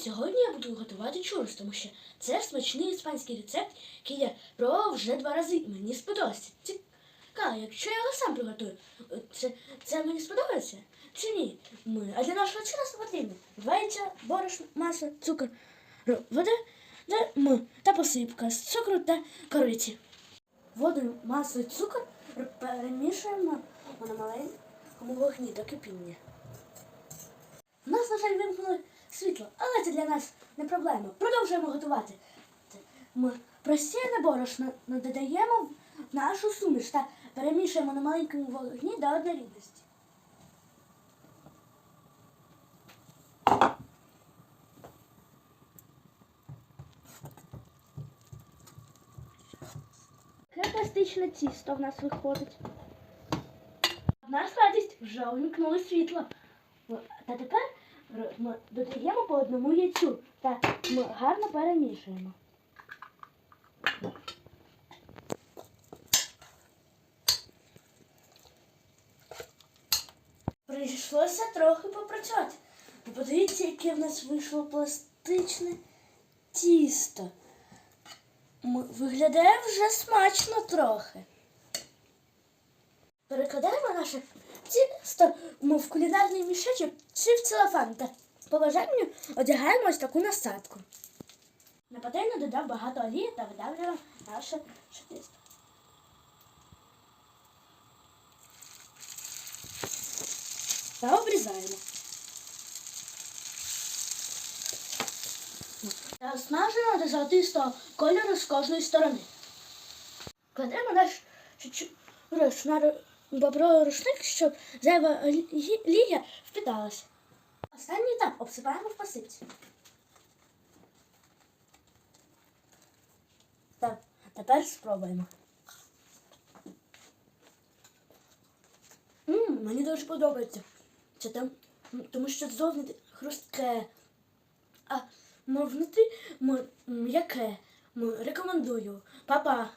сьогодні я буду готувати чурос, тому що це смачний іспанський рецепт, який я пробував вже два рази. і Мені сподобався. Цікаво, якщо я його сам приготую, це, це мені сподобається чи ні? Ми. А для нашого чуросу потрібно два борошно, масло, цукор, вода та, м, та посипка з цукру та кориці. Воду, масло і цукор перемішуємо на маленькому вогні до кипіння. У нас, на жаль, вимкнули світло, але це для нас не проблема. Продовжуємо готувати. Ми просіяне борошно додаємо в нашу суміш та перемішуємо на маленькому вогні до однорідності. Таке пластичне тісто в нас виходить. Наш радість вже увімкнули світло. Та тепер додаємо по одному яйцю та ми гарно перемішуємо. Прийшлося трохи попрацювати. Подивіться, яке в нас вийшло пластичне тісто. Виглядає вже смачно трохи. Перекладаємо наше тісто в кулінарний мішечок чи в целофан та по бажанню одягаємо ось таку насадку. На пательню додав багато олії та видавлюємо наше тісто. Та обрізаємо. Та смажимо до золотистого кольору з кожної сторони. Кладемо наш чурос на бобровий рушник, щоб зайва олія впиталася. Останній етап обсипаємо в посипці. Так, тепер спробуємо. М, мені дуже подобається. Це там, тому що зовні хрустке, а м, внутрі м'яке. Рекомендую. Па-па.